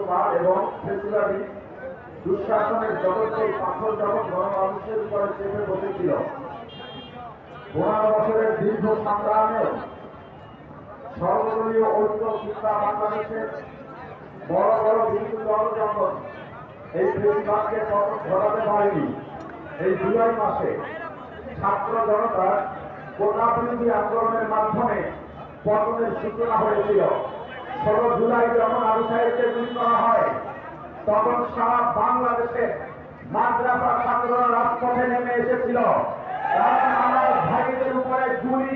আধিপত্যবাদ এবং ফেসিবাদী দুঃশাসনের জগৎকে পাথর যখন গণমানুষের উপরে চেপে বসেছিল। পনেরো বছরের দীর্ঘ সংগ্রামেও সর্বদলীয় ঐক্য কিংবা বাংলাদেশের বড় বড় বিন্দু দল যখন এই পতন ঘটাতে পারেনি। এই জুলাই মাসে ছাত্র জনতার কোটা বিরোধী আন্দোলনের মাধ্যমে পতনের সূচনা হয়েছিল। ষোলো জুলাই যখন আবু সাহেবকে গুলি করা হয়, তখন সারা বাংলাদেশে মাদ্রাসা ছাত্ররা রাজপথে নেমে এসেছিল। কারণ আমার ভাইদের উপরে গুলি,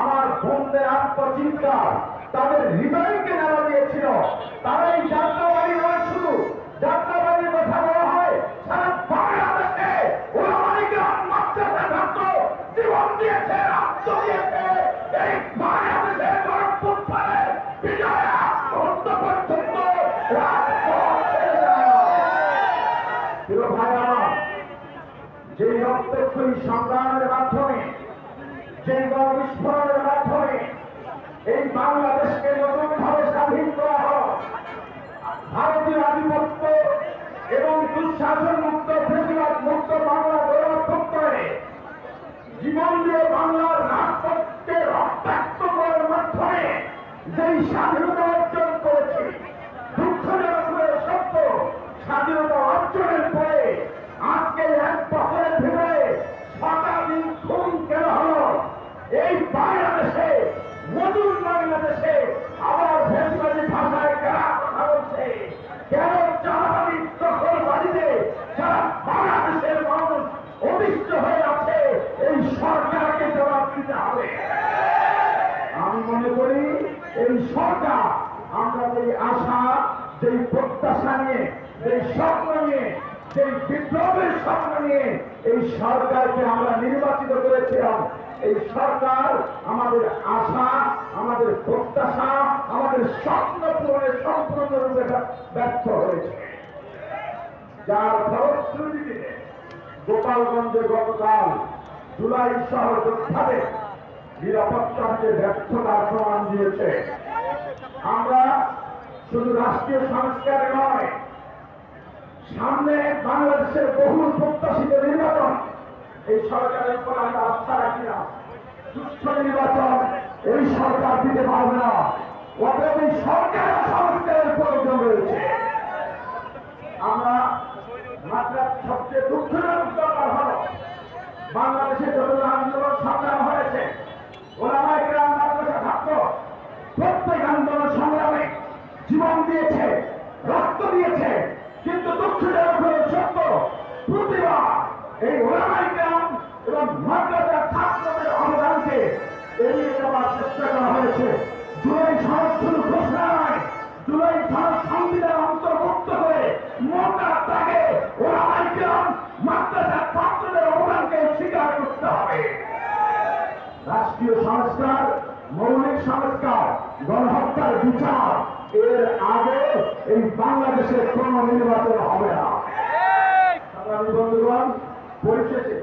আমার বোনদের আত্মচিন্তা তাদের হৃদয়কে নেওয়া দিয়েছিল। তারাই এই যাত্রাবাড়ি নয় শুধু যাত্রাবাড়ির কথা বলা হয় সারা বাংলাদেশে ওলামাইকে মাদ্রাসা ছাত্র জীবন দিয়েছে রক্ত দিয়েছে এই বাংলাদেশের গণপুত্থানে বিজয় আত্মহত্যা পর্যন্ত রাজপথ ছেড়ে যায় না। প্রিয় ভাই আমার যে রক্তক্ষয়ী সংগ্রামের মাধ্যমে যে বিস্ফোরণের মাধ্যমে এই বাংলাদেশকে নতুনভাবে স্বাধীন করা হয় ভারতীয় আধিপত্য এবং দুঃশাসন মুক্ত ফেসিবাদ মুক্ত বাংলা গৌরব করে জীবন দিয়ে বাংলার রাজপথকে রক্তাক্ত করার মাধ্যমে যেই স্বাধীনতা অর্জন করেছে দুঃখজনক হয়ে সত্য স্বাধীনতা অর্জনের পরে আজকে এক বছরের ভিতরে শতাধিক খুন কেন হলো এই বাংলাদেশে নতুন বাংলাদেশে আবার ফেসবাদী ভাষায় কারা কথা বলছে কেন চাঁদাবাদী দখল বাড়িতে যারা বাংলাদেশের মানুষ অতিষ্ঠ হয়ে আছে এই সরকারকে জবাব দিতে হবে। আমি মনে করি এই সরকার, আমরা যে আশা, যেই প্রত্যাশা নিয়ে, যেই স্বপ্ন নিয়ে, যেই বিপ্লবের স্বপ্ন নিয়ে এই সরকারকে আমরা নির্বাচিত করেছিলাম, এই সরকার আমাদের আশা, আমাদের প্রত্যাশা, আমাদের স্বপ্ন পূরণে সম্পূর্ণরূপে ব্যর্থ হয়েছে। যার ফলশ্রুতিতে গোপালগঞ্জে গতকাল জুলাই সহ যোদ্ধাদের নিরাপত্তাকে ব্যর্থতার প্রমাণ দিয়েছে। আমরা শুধু রাষ্ট্রীয় সংস্কারে নয়, সামনে বাংলাদেশের বহুল প্রত্যাশিত নির্বাচন এই সরকারের উপর আমরা আস্থা রাখি না। সুস্থ নির্বাচন এই সরকার দিতে পারবে না। এই সরকারের সংস্কারের প্রয়োজন রয়েছে আমরা মাত্র সবচেয়ে দুঃখজনক ব্যাপার হলো বাংলাদেশে যত আন্দোলন সংগ্রাম হয়েছে প্রত্যেক আন্দোলন সংগ্রামে জীবন দিয়েছে, রক্ত দিয়েছে, কিন্তু দুঃখজনক হলো, সত্য, প্রতিবার এই ওলামাই গ্রাম এবং মাদ্রাসা ছাত্রদের অবদানকে এড়িয়ে যাওয়ার চেষ্টা করা হয়েছে। জুলাই শুধু ঘোষণা নয়, জুলাই সংবিধান অন্তর্ভুক্ত করে মোটা তাকে ওলামাই গ্রাম মাদ্রাসা ছাত্রদের অবদানকে স্বীকার করতে হবে রাষ্ট্রীয় সংস্কার সংস্কার, গণহত্যার বিচার। এর আগে এই বাংলাদেশের কোন নির্বাচন হবে না। বন্ধুগণ, পরিশেষে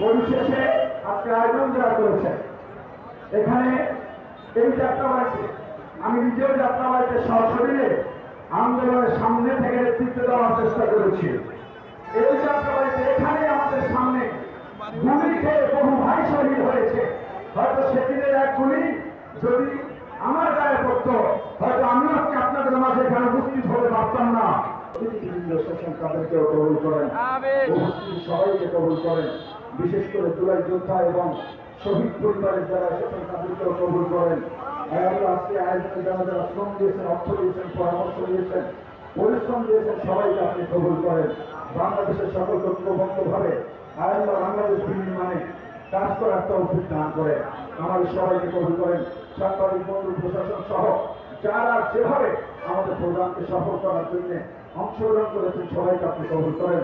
পরিশেষে আজকে আয়োজন যারা করেছেন এখানে এই আমি নিজেও যাত্রাবাড়িতে আন্দোলনের সামনে থেকে নেতৃত্ব দেওয়ার চেষ্টা করেছি। এই যাত্রাবাড়িতে এখানে আমাদের সামনে খেয়ে বহু ভাই শহীদ হয়েছে। হয়তো সেদিনের এক গুলি যদি আমার গায়ে পড়তো হয়তো আমি আজকে আপনাদের মাঝে এখানে উপস্থিত হতে পারতাম না। তাদেরকেও কবুল করেন সবাইকে কবুল করেন বিশেষ করে জুলাই যোদ্ধা এবং শহীদ পরিবারের যারা এসেছেন তাদেরকেও কবুল করেন। আজকে আয়োজনে যারা যারা শ্রম দিয়েছেন অর্থ দিয়েছেন পরামর্শ দিয়েছেন পরিশ্রম দিয়েছেন সবাইকে আপনি কবুল করেন। বাংলাদেশের সকল ঐক্যবদ্ধভাবে আয়াল্লাহ বাংলাদেশ বিনির্মাণে কাজ করার তৌফিক দান করেন আমাদের সবাইকে কবুল করেন। সাংবাদিক, বন্ধু প্রশাসন সহ যারা যেভাবে আমাদের প্রোগ্রামকে সফল করার জন্য অংশগ্রহণ করেছেন, সবাইকে আপনি কবুল করেন।